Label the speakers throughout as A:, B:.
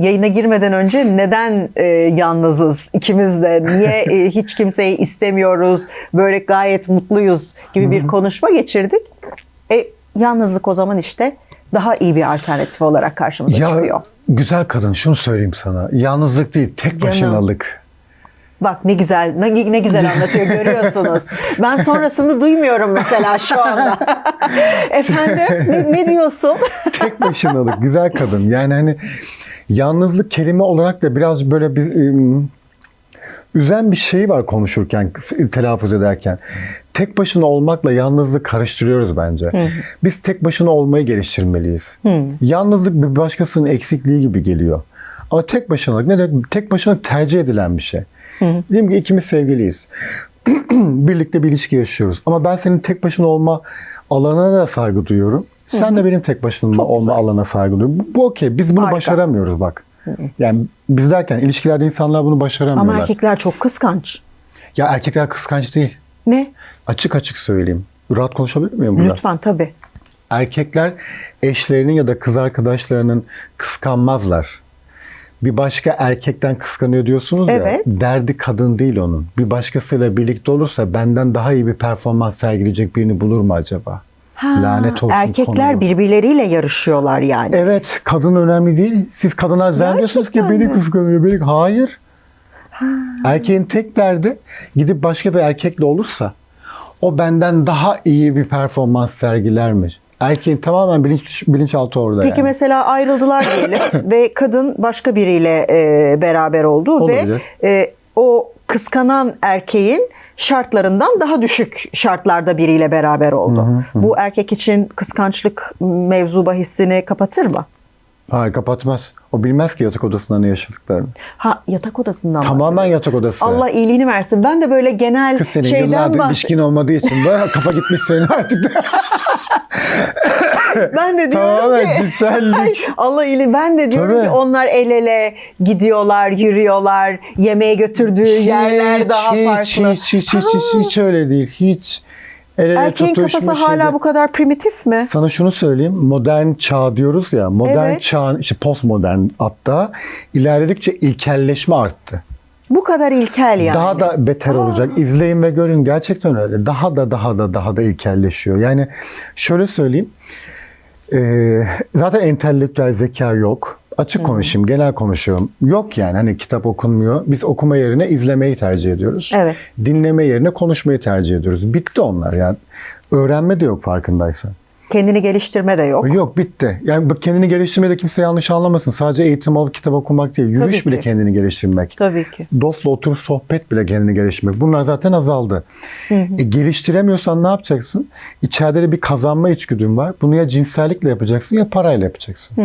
A: yayına girmeden önce neden e, yalnızız ikimiz de, niye e, hiç kimseyi istemiyoruz, böyle gayet mutluyuz gibi bir konuşma geçirdik. E, yalnızlık o zaman işte daha iyi bir alternatif olarak karşımıza çıkıyor.
B: güzel kadın şunu söyleyeyim sana. Yalnızlık değil tek
A: Canım.
B: başınalık.
A: Bak ne güzel, ne, ne güzel anlatıyor görüyorsunuz. Ben sonrasını duymuyorum mesela şu anda. Efendim ne, ne diyorsun?
B: Tek başınalık güzel kadın. Yani hani yalnızlık kelime olarak da biraz böyle bir ım, üzen bir şey var konuşurken, telaffuz ederken. Tek başına olmakla yalnızlık karıştırıyoruz bence. Biz tek başına olmayı geliştirmeliyiz. Yalnızlık bir başkasının eksikliği gibi geliyor. Ama tek başınalık ne demek? Tek başına tercih edilen bir şey. Diyelim ki ikimiz sevgiliyiz. Birlikte bir ilişki yaşıyoruz. Ama ben senin tek başına olma alanına da saygı duyuyorum. Sen de benim tek başına
A: Çok
B: olma
A: güzel.
B: alana saygı duyuyorum. Bu, bu okey. Biz bunu
A: Harika.
B: başaramıyoruz bak. Yani biz derken ilişkilerde insanlar bunu başaramıyorlar.
A: Ama erkekler çok kıskanç.
B: Ya erkekler kıskanç değil.
A: Ne?
B: Açık açık söyleyeyim. Rahat konuşabilir miyim burada?
A: Lütfen tabii.
B: Erkekler eşlerinin ya da kız arkadaşlarının kıskanmazlar. Bir başka erkekten kıskanıyor diyorsunuz
A: Evet.
B: ya. Derdi kadın değil onun. Bir başkasıyla birlikte olursa benden daha iyi bir performans sergileyecek birini bulur mu acaba?
A: Ha,
B: Lanet olsun
A: Erkekler
B: konuya.
A: birbirleriyle yarışıyorlar yani.
B: Evet, kadın önemli değil. Siz kadınlar zannediyorsunuz ki beni
A: mi?
B: kıskanıyor. Beni... Hayır. Erkeğin tek derdi gidip başka bir erkekle olursa o benden daha iyi bir performans sergiler mi? Erkeğin tamamen bilinç, bilinçaltı orada
A: Peki
B: yani.
A: mesela ayrıldılar diyelim ve kadın başka biriyle e, beraber oldu
B: Olabilir.
A: ve e, o kıskanan erkeğin şartlarından daha düşük şartlarda biriyle beraber oldu. Bu erkek için kıskançlık mevzu bahisini kapatır mı?
B: Hayır kapatmaz. O bilmez ki yatak odasında ne yaşadıklarını.
A: Ha yatak odasından
B: Tamamen
A: bahsediyor.
B: yatak odası.
A: Allah iyiliğini versin. Ben de böyle genel
B: Kız senin
A: şeyden
B: yıllardır
A: bahsediyorum.
B: ilişkin olmadığı için de kafa gitmiş senin artık.
A: Ben de diyorum
B: Tamamen
A: ki
B: cinsellik.
A: Allah iyiliği ben de diyorum
B: Tabii.
A: ki onlar el ele gidiyorlar, yürüyorlar. Yemeğe götürdüğü yerler daha
B: hiç,
A: farklı.
B: Hiç, hiç, hiç, hiç, hiç öyle değil. Hiç. El ele
A: Erkeğin
B: tutuşma
A: kafası hala
B: şeyde-
A: bu kadar primitif mi?
B: Sana şunu söyleyeyim. Modern çağ diyoruz ya. Modern
A: Evet.
B: çağın işte postmodern hatta ilerledikçe ilkelleşme arttı.
A: Bu kadar ilkel yani.
B: Daha da beter olacak. İzleyin ve görün gerçekten öyle. Daha da daha da daha da ilkelleşiyor. Yani şöyle söyleyeyim. Ee, zaten entelektüel zeka yok. Açık konuşayım, genel konuşuyorum. Yok yani hani kitap okunmuyor. Biz okuma yerine izlemeyi tercih ediyoruz.
A: Evet.
B: Dinleme yerine konuşmayı tercih ediyoruz. Bitti onlar yani. Öğrenme de yok farkındaysan.
A: Kendini geliştirme de yok.
B: Yok bitti. Yani bak kendini geliştirmede kimse yanlış anlamasın. Sadece eğitim alıp kitap okumak değil. Yürüyüş
A: Tabii
B: bile
A: ki.
B: kendini geliştirmek.
A: Tabii ki.
B: Dostla oturup sohbet bile kendini geliştirmek. Bunlar zaten azaldı. E, geliştiremiyorsan ne yapacaksın? İçeride de bir kazanma içgüdün var. Bunu ya cinsellikle yapacaksın ya parayla yapacaksın.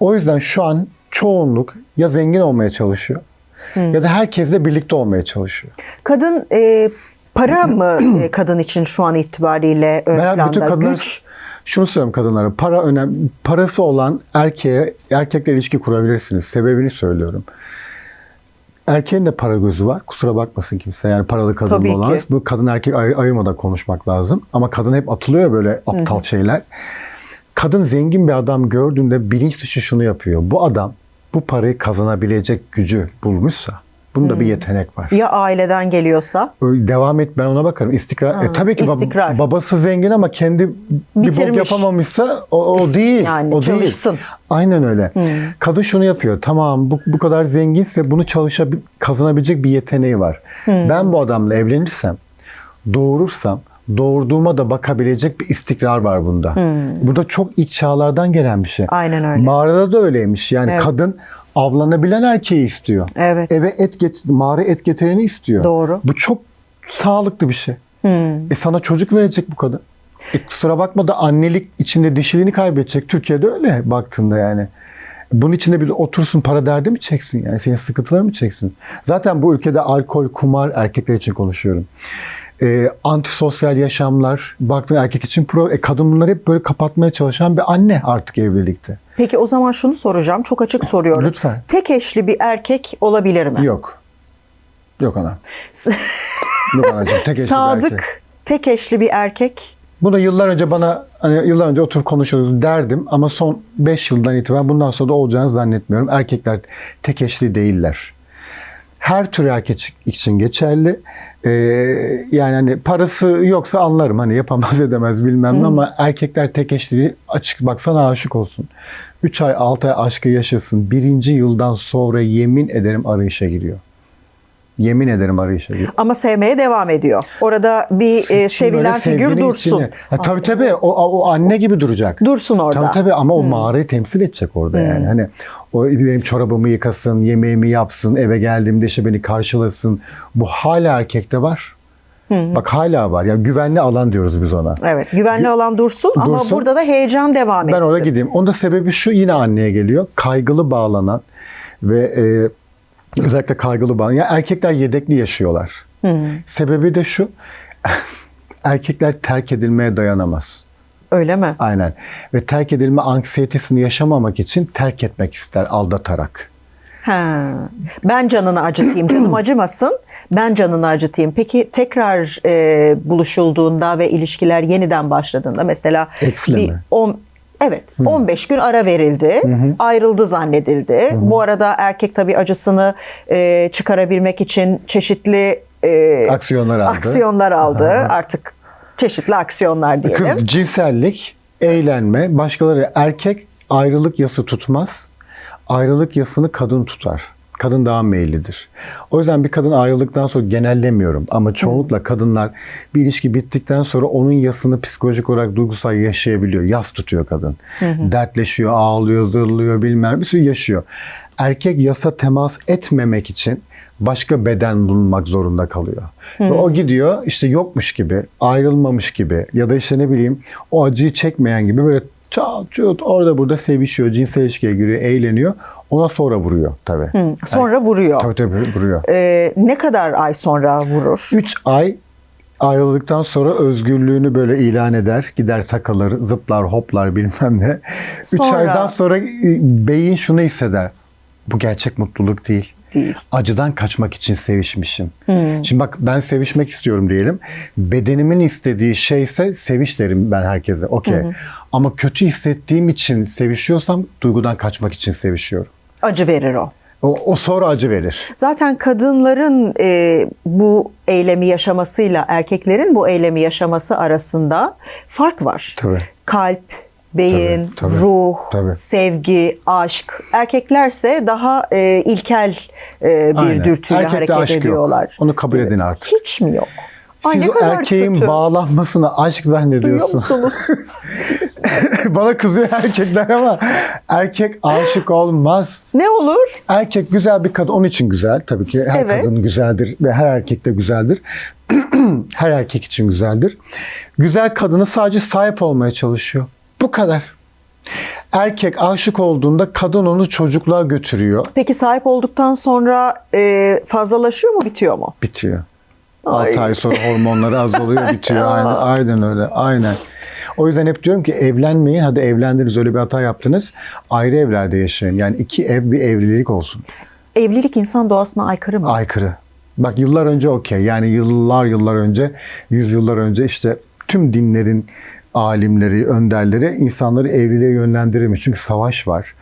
B: O yüzden şu an çoğunluk ya zengin olmaya çalışıyor ya da herkesle birlikte olmaya çalışıyor.
A: Kadın e, para mı e, kadın için şu an itibariyle ön
B: Ben bütün
A: planda?
B: kadınlar
A: Güç.
B: şunu söylüyorum kadınlara. Para önemli. Parası olan erkeğe erkekle ilişki kurabilirsiniz. Sebebini söylüyorum. Erkeğin de para gözü var. Kusura bakmasın kimse. Yani paralı kadın
A: Tabii
B: olan.
A: ki.
B: Bu kadın erkek ayır, ayırmadan konuşmak lazım. Ama kadın hep atılıyor böyle aptal şeyler. Kadın zengin bir adam gördüğünde bilinç dışı şunu yapıyor. Bu adam bu parayı kazanabilecek gücü bulmuşsa bunda bir yetenek var.
A: Ya aileden geliyorsa?
B: Devam et ben ona bakarım. İstikrar. e, tabii ki bab-
A: istikrar.
B: babası zengin ama kendi bir bok
A: Bitirmiş.
B: yapamamışsa o, o değil.
A: Yani
B: o
A: çalışsın.
B: değil. Aynen öyle. Kadın şunu yapıyor. Tamam bu, bu kadar zenginse bunu çalışabil kazanabilecek bir yeteneği var. Ben bu adamla evlenirsem, doğurursam doğurduğuma da bakabilecek bir istikrar var bunda. Bu da çok iç çağlardan gelen bir şey.
A: Aynen öyle.
B: Mağarada da öyleymiş. Yani
A: Evet.
B: kadın avlanabilen erkeği istiyor.
A: Evet.
B: Eve et get mağara et getireni istiyor.
A: Doğru.
B: Bu çok sağlıklı bir şey. E sana çocuk verecek bu kadın. E kusura bakma da annelik içinde dişiliğini kaybedecek. Türkiye'de öyle baktığında yani. Bunun içinde bir otursun para derdi mi çeksin yani? Senin sıkıntıları mı çeksin? Zaten bu ülkede alkol, kumar erkekler için konuşuyorum. E, antisosyal yaşamlar baktığın erkek için pro, e, kadın bunları hep böyle kapatmaya çalışan bir anne artık evlilikte.
A: Peki o zaman şunu soracağım. Çok açık soruyorum.
B: Lütfen.
A: Tek eşli bir erkek olabilir mi?
B: Yok. Yok ana. Yok anacığım. Tek eşli bir
A: Sadık,
B: erkek.
A: tek eşli bir erkek
B: Bunu yıllar önce bana hani yıllar önce oturup konuşuyoruz derdim ama son 5 yıldan itibaren bundan sonra da olacağını zannetmiyorum. Erkekler tek eşli değiller. Her tür erkek için geçerli. Ee, yani hani parası yoksa anlarım hani yapamaz edemez bilmem ne ama erkekler tek eşli açık baksana aşık olsun. 3 ay 6 ay aşkı yaşasın. Birinci yıldan sonra yemin ederim arayışa giriyor. Yemin ederim arayışa giriyor.
A: Ama sevmeye devam ediyor. Orada bir e, sevilen figür dursun.
B: içine- Ha, tabii tabii o, o anne gibi duracak.
A: Dursun orada.
B: Tabii tabii ama o mağarayı temsil edecek orada yani. Hani o benim çorabımı yıkasın, yemeğimi yapsın, eve geldiğimde işte beni karşılasın. Bu hala erkekte var. Bak hala var. Ya güvenli alan diyoruz biz ona.
A: Evet, güvenli alan dursun, ama
B: Dursun.
A: burada da heyecan devam etsin.
B: Ben oraya gideyim. Onun da sebebi şu yine anneye geliyor. Kaygılı bağlanan ve e, özellikle kaygılı bağlanan. Yani erkekler yedekli yaşıyorlar. Sebebi de şu. erkekler terk edilmeye dayanamaz.
A: Öyle mi?
B: Aynen. Ve terk edilme anksiyetesini yaşamamak için terk etmek ister aldatarak.
A: Ha. Ben canını acıtayım, canım acımasın. Ben canını acıtayım. Peki tekrar e, buluşulduğunda ve ilişkiler yeniden başladığında mesela
B: Eksle
A: bir
B: mi?
A: on, evet 15 gün ara verildi. Ayrıldı zannedildi. Bu arada erkek tabii acısını e, çıkarabilmek için çeşitli e,
B: Aksiyonlar aldı.
A: aksiyonlar aldı. Artık çeşitli aksiyonlar diyelim.
B: Kız cinsellik, eğlenme, başkaları erkek ayrılık yası tutmaz. Ayrılık yasını kadın tutar. Kadın daha meyillidir. O yüzden bir kadın ayrılıktan sonra genellemiyorum ama çoğunlukla kadınlar bir ilişki bittikten sonra onun yasını psikolojik olarak duygusal yaşayabiliyor. Yas tutuyor kadın. Dertleşiyor, ağlıyor, zırlıyor bilmem bir sürü yaşıyor. Erkek yasa temas etmemek için başka beden bulunmak zorunda kalıyor. Ve o gidiyor işte yokmuş gibi, ayrılmamış gibi ya da işte ne bileyim o acıyı çekmeyen gibi böyle çat çut orada burada sevişiyor, cinsel ilişkiye giriyor, eğleniyor. Ona sonra vuruyor tabii.
A: Sonra vuruyor.
B: Tabii tabii vuruyor.
A: E, ne kadar ay sonra vurur?
B: 3 ay ayrıldıktan sonra özgürlüğünü böyle ilan eder. Gider takılır, zıplar, hoplar bilmem ne. 3
A: Sonra-
B: aydan sonra e, beyin şunu hisseder. Bu gerçek mutluluk değil.
A: Değil.
B: Acıdan kaçmak için sevişmişim. Şimdi bak ben sevişmek istiyorum diyelim. Bedenimin istediği şeyse seviş derim ben herkese. Okey. Ama kötü hissettiğim için sevişiyorsam duygudan kaçmak için sevişiyorum.
A: Acı verir o.
B: O, o sonra acı verir.
A: Zaten kadınların e, bu eylemi yaşamasıyla erkeklerin bu eylemi yaşaması arasında fark var.
B: Tabii.
A: Kalp, beyin,
B: Tabii, tabii,
A: ruh,
B: tabii.
A: sevgi, aşk. Erkeklerse daha e, ilkel e, bir
B: Aynen.
A: dürtüyle
B: Erkekte
A: hareket
B: aşk yok.
A: ediyorlar.
B: Onu kabul edin artık.
A: Hiç mi yok? Ay
B: Siz
A: ne
B: o
A: kadar
B: erkeğin
A: kötü.
B: bağlanmasını aşk
A: Duyuyor
B: zannediyorsun.
A: musunuz?
B: Bana kızıyor erkekler ama erkek aşık olmaz.
A: ne olur?
B: Erkek güzel bir kadın. Onun için güzel. Tabii ki her
A: Evet.
B: kadın güzeldir ve her erkek de güzeldir. her erkek için güzeldir. Güzel kadını sadece sahip olmaya çalışıyor. Bu kadar. Erkek aşık olduğunda kadın onu çocukluğa götürüyor.
A: Peki sahip olduktan sonra e, fazlalaşıyor mu bitiyor mu?
B: Bitiyor.
A: Ay.
B: 6 ay sonra hormonları azalıyor bitiyor. Aynen, aynen öyle. Aynen. O yüzden hep diyorum ki evlenmeyin. Hadi evlendiniz öyle bir hata yaptınız. Ayrı evlerde yaşayın. Yani iki ev bir evlilik olsun.
A: Evlilik insan doğasına aykırı mı?
B: Aykırı. Bak yıllar önce okey. Yani yıllar yıllar önce, yüzyıllar önce işte tüm dinlerin alimleri, önderleri insanları evliliğe yönlendirilmiş. Çünkü savaş var.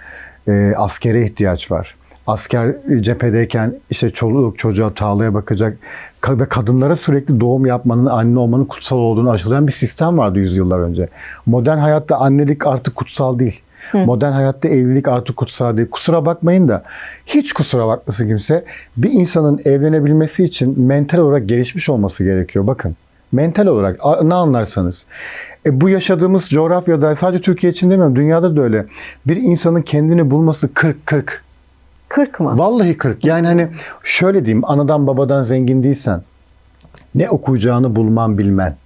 B: E, askere ihtiyaç var. Asker cephedeyken işte çoluk çocuğa tarlaya bakacak Ka- ve kadınlara sürekli doğum yapmanın, anne olmanın kutsal olduğunu aşılayan bir sistem vardı yüzyıllar önce. Modern hayatta annelik artık kutsal değil. Modern hayatta evlilik artık kutsal değil. Kusura bakmayın da hiç kusura bakmasın kimse. Bir insanın evlenebilmesi için mental olarak gelişmiş olması gerekiyor. Bakın. Mental olarak ne anlarsanız. E, bu yaşadığımız coğrafyada sadece Türkiye için demiyorum dünyada da öyle. Bir insanın kendini bulması 40-40.
A: 40 mı?
B: Vallahi 40. Yani hani şöyle diyeyim anadan babadan zengin değilsen ne okuyacağını bulman bilmen.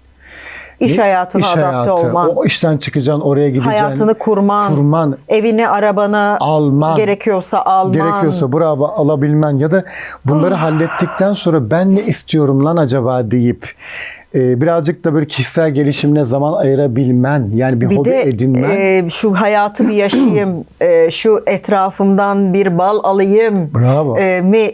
A: İş hayatına
B: iş
A: adapte
B: hayatı,
A: olman.
B: O işten çıkacaksın oraya gideceksin.
A: hayatını kurman,
B: kurman,
A: evini, arabanı
B: Alman.
A: gerekiyorsa alman.
B: Gerekiyorsa bravo alabilmen ya da bunları hallettikten sonra ben ne istiyorum lan acaba deyip e, birazcık da böyle kişisel gelişimine zaman ayırabilmen yani bir,
A: bir
B: hobi
A: de
B: edinmen.
A: e, şu hayatı bir yaşayayım, e, şu etrafımdan bir bal alayım
B: Bravo.
A: e, mi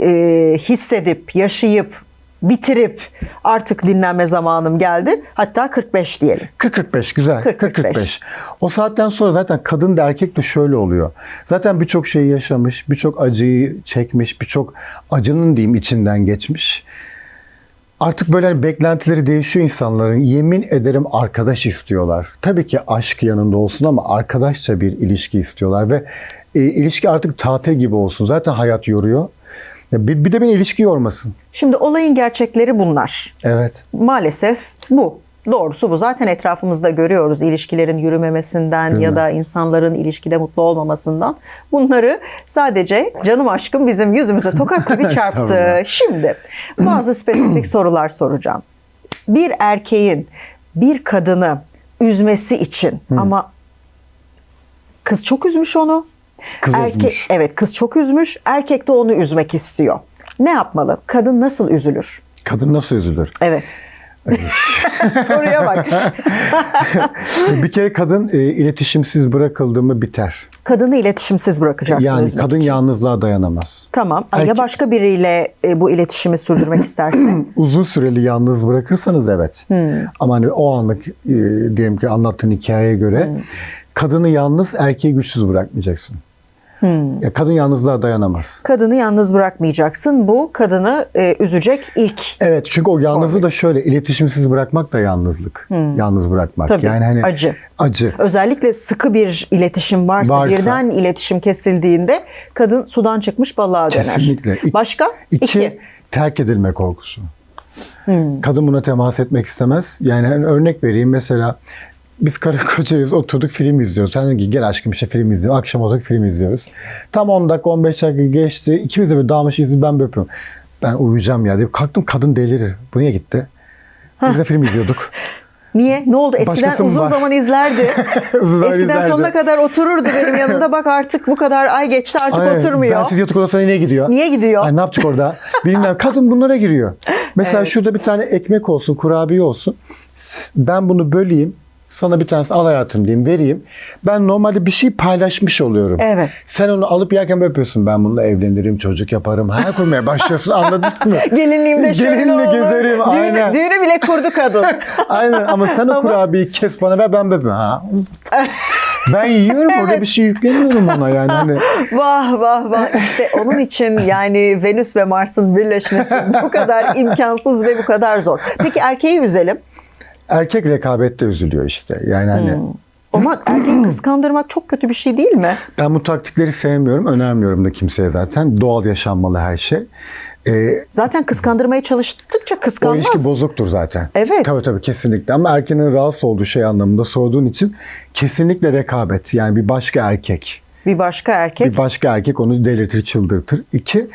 A: e, hissedip, yaşayıp bitirip artık dinlenme zamanım geldi. Hatta 45 diyelim.
B: 40-45 güzel.
A: 40-45.
B: 40-45. O saatten sonra zaten kadın da erkek de şöyle oluyor. Zaten birçok şeyi yaşamış, birçok acıyı çekmiş, birçok acının diyeyim içinden geçmiş. Artık böyle hani beklentileri değişiyor insanların. Yemin ederim arkadaş istiyorlar. Tabii ki aşk yanında olsun ama arkadaşça bir ilişki istiyorlar ve e, ilişki artık tatil gibi olsun. Zaten hayat yoruyor. Ya bir, bir de beni ilişki yormasın.
A: Şimdi olayın gerçekleri bunlar.
B: Evet.
A: Maalesef bu. Doğrusu bu. Zaten etrafımızda görüyoruz ilişkilerin yürümemesinden ya da insanların ilişkide mutlu olmamasından. Bunları sadece canım aşkım bizim yüzümüze tokat gibi çarptı. Şimdi bazı spesifik sorular soracağım. Bir erkeğin bir kadını üzmesi için ama kız çok üzmüş onu.
B: Kız
A: Erkek,
B: üzmüş.
A: Evet kız çok üzmüş. Erkek de onu üzmek istiyor. Ne yapmalı? Kadın nasıl üzülür?
B: Kadın nasıl üzülür?
A: Evet. Soruya bak.
B: bir kere kadın e, iletişimsiz bırakıldı mı biter.
A: Kadını iletişimsiz bırakacaksın
B: Yani
A: üzmek
B: kadın
A: için.
B: yağnızlığa dayanamaz.
A: Tamam. Ya
B: Erkek-
A: başka biriyle e, bu iletişimi sürdürmek istersen?
B: Uzun süreli yalnız bırakırsanız evet.
A: Hmm.
B: Ama hani o anlık e, diyelim ki anlattığın hikayeye göre
A: Hmm.
B: kadını yalnız erkeği güçsüz bırakmayacaksın.
A: Hmm.
B: Ya kadın yalnızlığa dayanamaz.
A: kadını yalnız bırakmayacaksın. Bu kadını e, üzecek ilk.
B: Evet çünkü o yalnızlığı da şöyle iletişimsiz bırakmak da yalnızlık. Yalnız bırakmak.
A: Hmm. Tabii,
B: yani hani
A: acı.
B: Acı.
A: Özellikle sıkı bir iletişim varsa,
B: Varsa.
A: birden iletişim kesildiğinde kadın sudan çıkmış balığa döner.
B: Kesinlikle. İk-
A: Başka?
B: İki, terk edilme korkusu.
A: Hmm.
B: Kadın buna temas etmek istemez. Yani hani örnek vereyim mesela biz karı kocayız oturduk film izliyoruz. Sen dedin ki gel aşkım işte film izleyelim. Akşam oturduk film izliyoruz. Tam 10 dakika 15 dakika geçti. İkimiz de böyle dağılmış izliyoruz ben böyle yapıyorum. Ben uyuyacağım ya deyip kalktım kadın delirir. Bu niye gitti? Biz de film izliyorduk.
A: Niye? Ne oldu? Eskiden
B: Başkası
A: uzun
B: var?
A: zaman izlerdi.
B: Uzun zaman
A: Eskiden
B: izlerdi.
A: sonuna kadar otururdu benim yanımda. Bak artık bu kadar ay geçti artık
B: Aynen.
A: oturmuyor.
B: Ben siz yatak odasına niye gidiyor?
A: Niye gidiyor?
B: Ay, ne yapacak orada? Bilmem. Kadın bunlara giriyor. Mesela şurada bir tane ekmek olsun, kurabiye olsun. Ben bunu böleyim. Sana bir tanesini al hayatım diyeyim, vereyim. Ben normalde bir şey paylaşmış oluyorum.
A: Evet.
B: Sen onu alıp yerken böyle yapıyorsun. Ben bununla evlenirim, çocuk yaparım. Hayal kurmaya başlıyorsun. Anladın mı?
A: Gelinliğimde şöyle
B: Gelinle
A: olur.
B: gezerim.
A: Düğünü,
B: Aynen.
A: düğünü bile kurdu kadın.
B: Aynen ama sen o kurabiyeyi kes bana ver ben böyle. Ha. Ben yiyorum orada bir şey yüklemiyorum ona yani. Hani
A: vah vah vah. İşte onun için yani Venüs ve Mars'ın birleşmesi bu kadar imkansız ve bu kadar zor. Peki erkeği üzelim.
B: Erkek rekabette üzülüyor işte. Yani hani
A: Hmm. Ama erkeği kıskandırmak çok kötü bir şey değil mi?
B: Ben bu taktikleri sevmiyorum, önermiyorum da kimseye zaten. Doğal yaşanmalı her şey. Ee,
A: Zaten kıskandırmaya çalıştıkça
B: o
A: kıskanmaz.
B: ilişki bozuktur zaten.
A: Evet.
B: Tabii tabii kesinlikle. Ama erkeğin rahatsız olduğu şey anlamında sorduğun için kesinlikle rekabet. Yani bir başka erkek.
A: Bir başka erkek.
B: Bir başka erkek onu delirtir, çıldırtır. İki,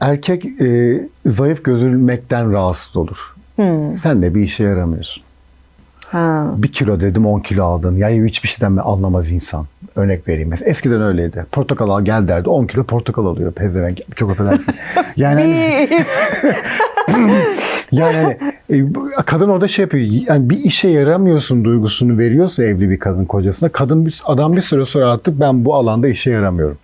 B: erkek e, zayıf gözülmekten rahatsız olur.
A: Hmm.
B: Sen de bir işe yaramıyorsun.
A: Ha.
B: Bir kilo dedim 10 kilo aldın. Ya hiçbir şeyden mi anlamaz insan. Örnek vereyim mesela. Eskiden öyleydi. Portakal al gel derdi. 10 kilo portakal alıyor pezevenk. Çok affedersin. Yani hani, yani hani, e, bu- kadın orada şey yapıyor. Yani bir işe yaramıyorsun duygusunu veriyorsa evli bir kadın kocasına. Kadın bir, adam bir süre sonra artık ben bu alanda işe yaramıyorum.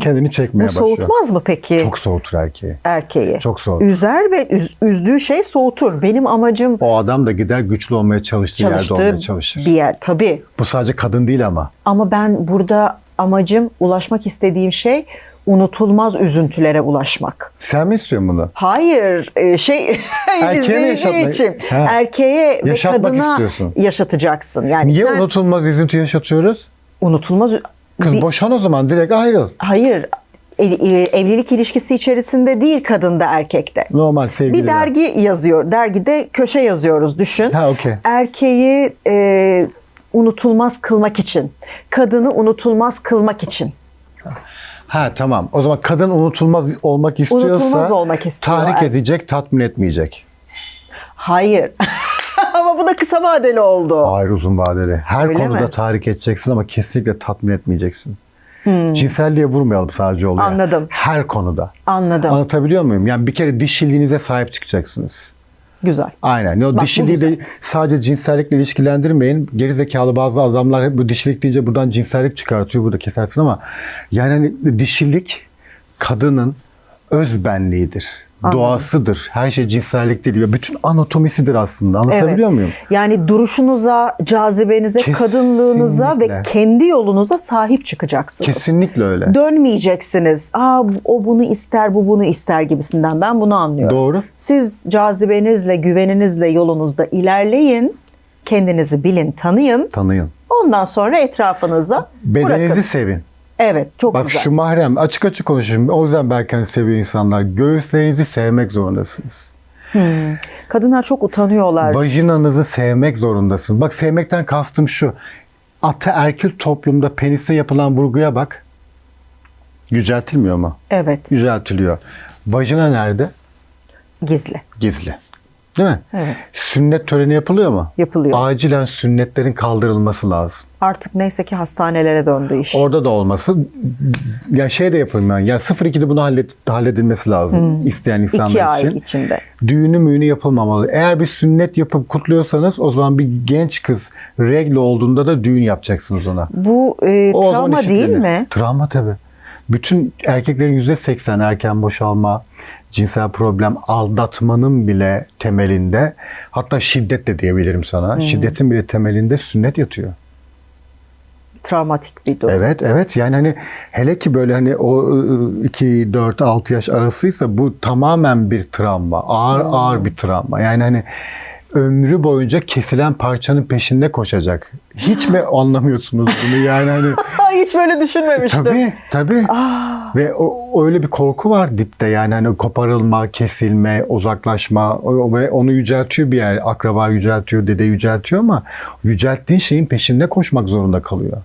B: Kendini çekmeye
A: bu
B: başlıyor.
A: soğutmaz mı peki
B: Çok soğutur erkeği.
A: erkeği?
B: Çok soğutur.
A: Üzer ve üz- üzdüğü şey soğutur. Benim amacım
B: O adam da gider güçlü olmaya çalıştığı yerde
A: çalıştığı
B: olmaya çalışır.
A: bir yer tabii.
B: Bu sadece kadın değil ama.
A: Ama ben burada amacım ulaşmak istediğim şey unutulmaz üzüntülere ulaşmak.
B: Sen mi istiyorsun bunu?
A: Hayır, e, şey
B: Erkeğe yaşatmak-
A: için
B: Ha.
A: erkeğe ve
B: Yaşatmak
A: kadına
B: istiyorsun.
A: yaşatacaksın. Yani
B: Niye
A: sen
B: unutulmaz üzüntü yaşatıyoruz?
A: unutulmaz
B: Kız
A: bir-
B: boşan o zaman direkt ayrıl.
A: hayır e- e, evlilik ilişkisi içerisinde değil kadında erkekte.
B: Normal sevgili.
A: Bir dergi yazıyor. Dergide köşe yazıyoruz düşün.
B: Ha, okey.
A: Erkeği e, unutulmaz kılmak için. Kadını unutulmaz kılmak için.
B: Ha tamam. O zaman kadın unutulmaz olmak istiyorsa
A: Unutulmaz olmak istiyor.
B: tahrik edecek, tatmin etmeyecek.
A: Hayır. Bu da kısa vadeli oldu.
B: Hayır uzun vadeli. Her
A: Öyle
B: konuda
A: mi? Hmm.
B: tahrik edeceksin ama kesinlikle tatmin etmeyeceksin. Cinselliğe vurmayalım sadece olaya.
A: Anladım.
B: Her konuda.
A: Anladım.
B: Anlatabiliyor muyum? Yani bir kere dişilliğinize sahip çıkacaksınız.
A: Güzel.
B: Aynen. O
A: Bak,
B: dişiliği de sadece cinsellikle ilişkilendirmeyin. Gerizekalı bazı adamlar hep bu dişilik deyince buradan cinsellik çıkartıyor. Burada kesersin ama yani hani dişilik kadının öz benliğidir. Doğasıdır. Her şey cinsellik değil. Ve Bütün anatomisidir aslında. Anlatabiliyor
A: Evet.
B: muyum?
A: Yani duruşunuza, cazibenize,
B: Kesinlikle.
A: kadınlığınıza ve kendi yolunuza sahip çıkacaksınız.
B: Kesinlikle öyle.
A: Dönmeyeceksiniz. Aa o bunu ister, bu bunu ister gibisinden. Ben bunu anlıyorum.
B: Doğru.
A: Siz cazibenizle, güveninizle yolunuzda ilerleyin. Kendinizi bilin, tanıyın.
B: Tanıyın.
A: Ondan sonra etrafınıza
B: Bedeninizi
A: bırakın.
B: sevin.
A: Evet, çok
B: Bak
A: güzel.
B: şu mahrem açık açık konuşayım. O yüzden belki hani seviyor insanlar. Göğüslerinizi sevmek zorundasınız.
A: Kadınlar çok utanıyorlar.
B: Vajinanızı sevmek zorundasınız. Bak sevmekten kastım şu. Ataerkil toplumda penise yapılan vurguya bak. Yüceltilmiyor mu?
A: Evet,
B: Yüceltiliyor. Vajina nerede?
A: gizli.
B: Gizli. Değil mi?
A: Evet.
B: Sünnet töreni yapılıyor mu?
A: Yapılıyor.
B: Acilen sünnetlerin kaldırılması lazım.
A: Artık neyse ki hastanelere döndü iş.
B: Orada da olması ya şey de ben. Ya 02'de bunu hallet, halledilmesi lazım isteyen insanlar
A: Hmm. İki ay
B: için.
A: içinde.
B: Düğünü müğünü yapılmamalı. Eğer bir sünnet yapıp kutluyorsanız o zaman bir genç kız regle olduğunda da düğün yapacaksınız ona.
A: Bu e,
B: O
A: travma değil mi?
B: Travma tabii. Bütün erkeklerin %80 erken boşalma, cinsel problem, aldatmanın bile temelinde hatta şiddet de diyebilirim sana.
A: Hmm.
B: Şiddetin bile temelinde sünnet yatıyor.
A: Travmatik bir durum.
B: Evet evet yani hani hele ki böyle hani o 2 4 6 yaş arasıysa bu tamamen bir travma. Ağır ağır bir travma. Yani hani ömrü boyunca kesilen parçanın peşinde koşacak. Hiç mi anlamıyorsunuz bunu yani hani
A: Hiç böyle düşünmemiştim.
B: tabii tabii. Ve o, öyle bir korku var dipte yani hani koparılma, kesilme, uzaklaşma o- ve onu yüceltiyor bir yer. Akraba yüceltiyor, dede yüceltiyor ama yücelttiğin şeyin peşinde koşmak zorunda kalıyor.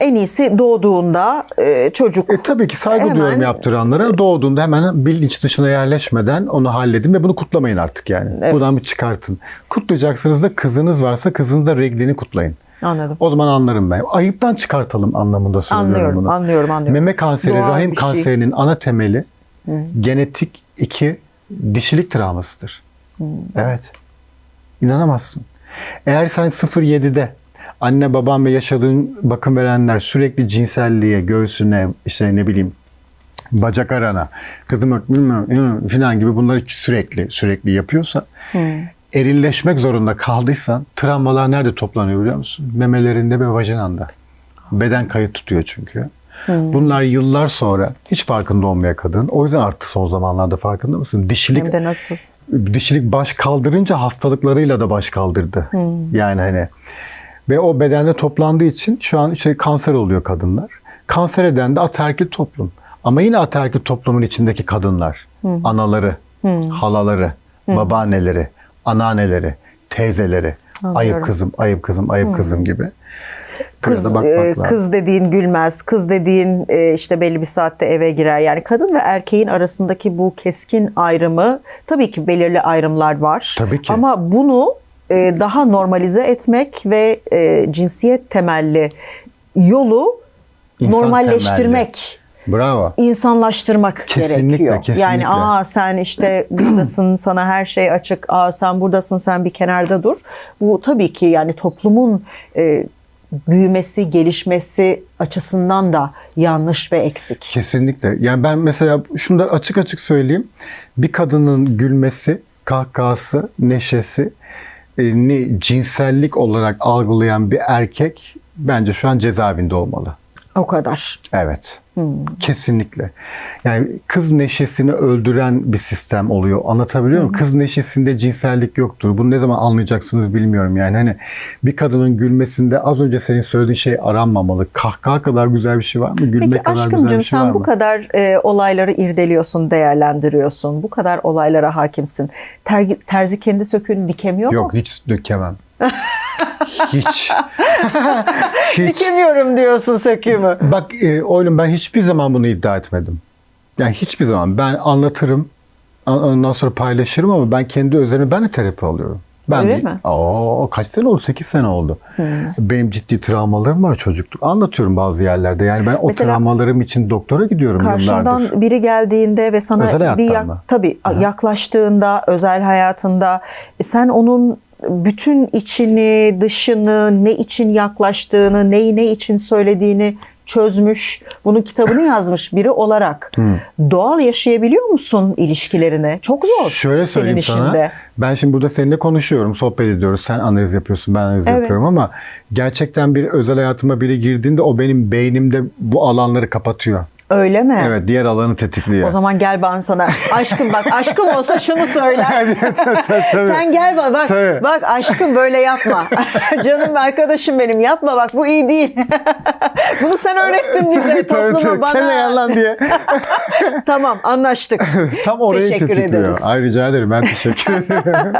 A: En iyisi doğduğunda e, çocuk
B: E, tabii ki saygı
A: Hemen-
B: duyuyorum yaptıranlara. Doğduğunda hemen bilinç dışına yerleşmeden onu halledin ve bunu kutlamayın artık yani.
A: Evet.
B: Buradan bir çıkartın. Kutlayacaksınız da kızınız varsa kızınız da reglini kutlayın.
A: anladım.
B: O zaman anlarım ben. Ayıptan çıkartalım anlamında söylüyorum
A: Anlıyorum,
B: bunu.
A: anlıyorum, anlıyorum.
B: Meme kanseri,
A: Doğal
B: rahim
A: şey.
B: kanserinin ana temeli genetik iki dişilik travmasıdır. Evet. İnanamazsın. Eğer sen 0-7'de anne baban ve yaşadığın bakım verenler sürekli cinselliğe, göğsüne, işte ne bileyim bacak arana, kızım ört bilmem falan gibi bunları sürekli sürekli yapıyorsa erilleşmek zorunda kaldıysan travmalar nerede toplanıyor biliyor musun? Memelerinde ve vajinanda. Beden kayıt tutuyor çünkü. Bunlar yıllar sonra hiç farkında olmaya kadın. O yüzden artık son zamanlarda farkında mısın? Dişilik
A: Hem de nasıl?
B: dişilik baş kaldırınca hastalıklarıyla da baş kaldırdı. Yani hani ve o bedende toplandığı için şu an işte kanser oluyor kadınlar. Kanser eden de ataerkil toplum. Ama yine ataerkil toplumun içindeki kadınlar, anaları, halaları, babaanneleri, anneanneleri, teyzeleri,
A: Anlıyorum.
B: ayıp kızım, ayıp kızım, ayıp kızım gibi.
A: Kız, e, kız dediğin gülmez, kız dediğin e, işte belli bir saatte eve girer. Yani kadın ve erkeğin arasındaki bu keskin ayrımı tabii ki belirli ayrımlar var.
B: Tabii ki.
A: Ama bunu e, daha normalize etmek ve e, cinsiyet temelli yolu
B: İnsan
A: normalleştirmek.
B: Bravo.
A: insanlaştırmak
B: Kesinlikle,
A: gerekiyor.
B: kesinlikle.
A: Yani aa sen işte buradasın sana her şey açık. Aa sen buradasın sen bir kenarda dur. Bu tabii ki yani toplumun e, büyümesi, gelişmesi açısından da yanlış ve eksik.
B: Kesinlikle. Yani ben mesela şunu da açık açık söyleyeyim. Bir kadının gülmesi, kahkahası, neşesi ne cinsellik olarak algılayan bir erkek bence şu an cezaevinde olmalı.
A: O kadar.
B: Evet. Kesinlikle. Yani kız neşesini öldüren bir sistem oluyor. Anlatabiliyor muyum? Kız neşesinde cinsellik yoktur. Bunu ne zaman anlayacaksınız bilmiyorum. Yani hani bir kadının gülmesinde az önce senin söylediğin şey aranmamalı. Kahkaha kadar güzel bir şey var mı? Gülmek
A: Peki
B: kadar güzel
A: aşkımcığım
B: bir şey var
A: sen
B: mı?
A: bu kadar e, olayları irdeliyorsun, değerlendiriyorsun. Bu kadar olaylara hakimsin. Terzi, terzi kendi söküğünü dikemiyor mu?
B: Yok hiç dökemem. hiç. hiç.
A: Dikemiyorum diyorsun söküğümü.
B: Bak e, oğlum ben hiçbir zaman bunu iddia etmedim. Yani hiçbir zaman. Ben anlatırım. on- Ondan sonra paylaşırım ama ben kendi üzerine ben de terapi alıyorum. Ben
A: Öyle mi?
B: Oo, kaç sene oldu? 8 sene oldu. Benim ciddi travmalarım var çocukluk. Anlatıyorum bazı yerlerde. Yani ben o
A: Mesela-
B: travmalarım için doktora gidiyorum yıllardır.
A: Karşından biri geldiğinde ve sana
B: Özel
A: bir yak- tabii yaklaştığında özel hayatında e, sen onun bütün içini, dışını, ne için yaklaştığını, neyi ne için söylediğini çözmüş, bunun kitabını yazmış biri olarak doğal yaşayabiliyor musun ilişkilerini? Çok zor.
B: Şöyle söyleyeyim
A: senin
B: sana.
A: işinde.
B: Ben şimdi burada seninle konuşuyorum, sohbet ediyoruz. Sen analiz yapıyorsun, ben analiz
A: Evet.
B: yapıyorum ama gerçekten bir özel hayatıma biri girdiğinde o benim beynimde bu alanları kapatıyor.
A: Öyle mi?
B: Evet, diğer alanı tetikliyor.
A: O zaman gel ben sana aşkım bak aşkım olsa şunu söyler. Sen gel bana bak
B: Tabii.
A: bak aşkım böyle yapma. Canım arkadaşım benim yapma bak bu iyi değil. Bunu sen öğrettin bize topluma
B: tabii. Kelle
A: bana.
B: yalan diye.
A: Tamam anlaştık.
B: Tam orayı
A: Teşekkür
B: tetikliyor.
A: ederiz.
B: Ay rica ederim ben teşekkür ederim.